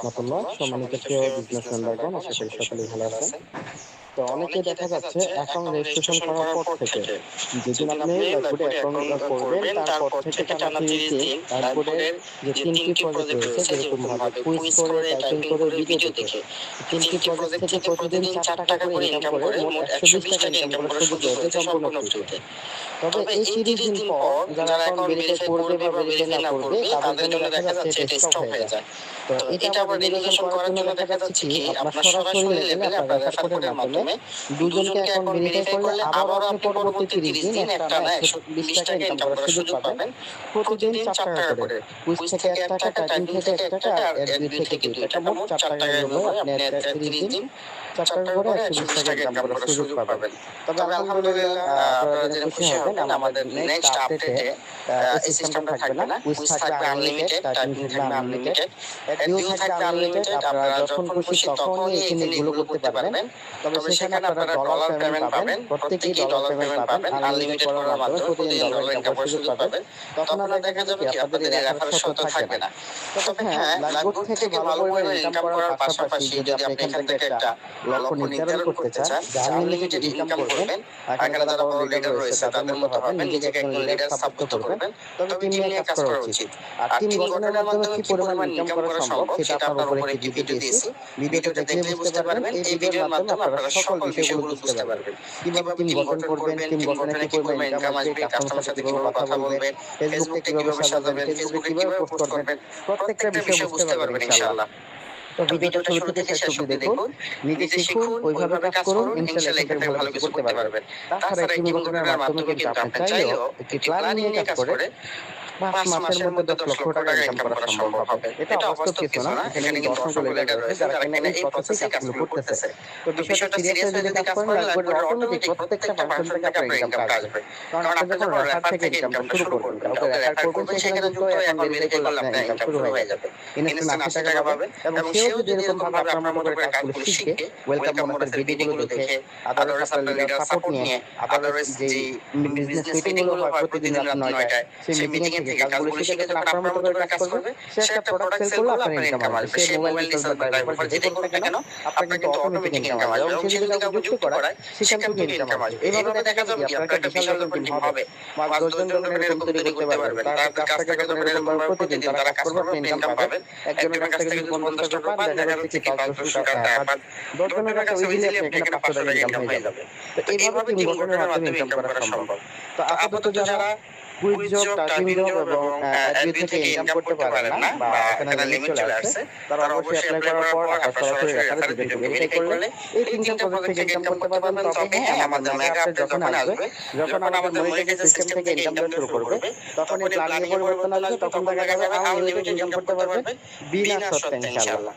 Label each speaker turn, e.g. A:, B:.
A: রহমতুল্লাহ সম্মানিত প্রিয় বিজনেস মেম্বারগণ আশা করি সকলেই ভালো আছেন তো অনেকে দেখা যাচ্ছে অ্যাকাউন্ট রেজিস্ট্রেশন করার পর থেকে যেদিন আপনি অ্যাকাউন্ট করবেন তারপর থেকে টানা তিরিশ দিন যে তিনটি প্রজেক্ট রয়েছে যেরকম ভাবে কুইজ করে টাইপিং করে ভিডিও দেখে। তিনটি প্রজেক্ট থেকে প্রতিদিন চার টাকা করে ইনকাম করে মোট একশো বিশ টাকা ইনকাম করার সুযোগ রয়েছে সম্পূর্ণ ফ্রিতে তবে এই তিরিশ দিন পর যারা অ্যাকাউন্ট ভেরিফাই করবে বা ভেরিফাই না করবে তাদের জন্য দেখা যাচ্ছে এটা স্টপ হয়ে যায় তো এটা আবার ভেরিফিকেশন করার জন্য দেখা যাচ্ছে কি আপনার সরাসরি লেভেলে আপনার রেফার কোডের মাধ্যমে দুজনকে অ্যাকাউন্ট ভেরিফাই করলে আবারও আপনি পরবর্তী তিরিশ দিন একটা না একশো বিশ টাকা ইনকাম করার সুযোগ পাবেন। প্রতিদিন চার টাকা করে। কুইজ থেকে এক টাকা টাইপিং থেকে এক টাকা আর এডবি থেকে দুই টাকা মোট চার টাকা হলো আপনি তিরিশ দিন চার টাকা করে একশো বিশ টাকা ইনকাম করার সুযোগ পাবেন। তবে আলহামদুলিল্লাহ আপনারা জেনে খুশি হবেন আমাদের নেক্সট আপডেটে এই সিস্টেমটা থাকবে না কুইজ থাকবে আনলিমিটেড টাইপিং থাকবে আনলিমিটেড ডিউ থাকবে আনলিমিটেড আপনারা যখন খুশি তখনই এই জিনিসগুলো করতে পারবেন তবে সেখানে আপনারা ডলার পেমেন্ট পাবেন প্রত্যেকেই ডলার পেমেন্ট পাবেন আনলিমিটেড করার মাধ্যমে প্রতিদিন ডলার ইনকাম করার সুযোগ পাবেন। তখন আপনারা দেখা যাবে কি আপনাদের রেফারেল শর্ত থাকবে না। তবে হ্যাঁ লাইভবোর্ড থেকে ভালো পরিমাণে ইনকাম করার পাশাপাশি যদি আপনি এখান থেকে একটা লক্ষ্য নির্ধারণ করতে চান যে আনলিমিটেড ইনকাম করবেন এখানে যারা বড় লিডার রয়েছে তাদের মতো ভাবেন নিজেকে একজন লিডার সাব্যস্ত করবেন তবে টিম নিয়ে কাজ করা উচিত আর টিম গঠনের মাধ্যমে কি পরিমাণ ইনকাম করা সম্ভব সেটা আপনার উপরে একটি ভিডিও দিয়েছি ভিডিওটা দেখলে বুঝতে পারবেন এই ভিডিওর মাধ্যমে আপনারা সকল বিষয়গুলো বুঝতে পারবেন। কীভাবে টিম গঠন করবেন টিম গঠনে কি পরিমাণ ইনকাম আসবে কাস্টমারের সাথে কীভাবে কথা বলবেন ফেসবুকে কীভাবে সাজাবেন ফেসবুকে কীভাবে পোস্ট করবেন প্রত্যেকটা বিষয় বুঝতে পারবেন ইনশাআল্লাহ তো ভিডিওটা শুরু থেকে শেষ অবধি দেখুন নিজে শিখুন ওইভাবে কাজ করুন ইনশাআল্লাহ এখান ভালো কিছু করতে পারবেন। তাছাড়া টিম গঠনের মাধ্যমে কিন্তু আপনি চাইলেও একটি প্ল্যান নিয়ে কাজ করে পাঁচ মাসের মধ্যে দশ লক্ষ টাকা ইনকাম করা সম্ভব হবে। এটা অবাস্তব কিছু না। এখানে কিন্তু অসংখ্য লেখা রয়েছে যারা কিনা এই প্রসেসে কাজগুলো করতেছে তো বিষয়টা সিরিয়াসলি যদি কাজ করেন লাগবে অটোমেটিক প্রত্যেকটা ফাংশন থেকে আপনার ইনকাম আসবে কারণ আপনি যখন রেফার থেকে ইনকাম শুরু করবেন কাউকে রেফার করবেন সেখানে কিন্তু এখন করলে আপনার ইনকাম শুরু হয়ে যাবে ইনস্ট্যান্ট আশি টাকা পাবেন এবং সেও যদি এরকম ভাবে আপনার মতো করে কাজগুলো শিখে ওয়েলকাম মনিটর ভিডিওগুলো দেখে আদারস আপনার লিডার সাপোর্ট নিয়ে আদারস যে বিজনেস মিটিংগুলো হয় প্রতিদিন রাত নয়টায় সেই মিটিং থেকে কাজগুলো শিখে যখন আপনার মতো করে কাজ করবে সে একটা প্রোডাক্ট সেল করলে আপনার ইনকাম আসবে। সে মোবাইল সেল বা ড্রাইভার যেটা করবে কেন? আপনার কিন্তু অটোমেটিক ইনকাম আসবে। এবং সে যদি কাউকে যুক্ত করায় সেখান থেকে ইনকাম আসবে। এইভাবে দেখা যাবে আপনার একটা বিশাল রকম টিম হবে বা দশজন লোকের এরকম তৈরি করতে পারবেন তার কাছ থেকে যখন এরকম প্রতিদিন তারা কাজ করবে আপনি ইনকাম পাবেন একজনের কাছ থেকে যদি পঞ্চাশ টাকা পান দেখা যাচ্ছে কি পাঁচশো টাকা পাঁচ দশজনের কাছে ইজিলি আপনি এখানে পাঁচশো টাকা। ইনকাম হয়ে যাবে তো এইভাবে টিম গঠনের মাধ্যমে ইনকাম করা সম্ভব তো আপাতত যারা কুইজ জব টাইপিং জব এবং অ্যাডমি থেকে ইনকাম করতে পারেন না বা এখানে লিমিট চলে আসছে তারা অবশ্যই অ্যাপ্লাই করার পর আপনার সরাসরি রেফারেন্স দুজনকে ভেরিফাই করলে এই তিনটা প্রজেক্ট থেকে ইনকাম করতে পারবেন তবে হ্যাঁ আমাদের মেগা আপডেট যখন আসবে যখন আমাদের মনিটাইজেশন সিস্টেম থেকে ইনকাম শুরু করবে তখন এই প্ল্যানিং পরিবর্তন আসবে তখন দেখা যাবে আনলিমিটেড ইনকাম করতে পারবেন বিনা শর্তে ইনশাআল্লাহ।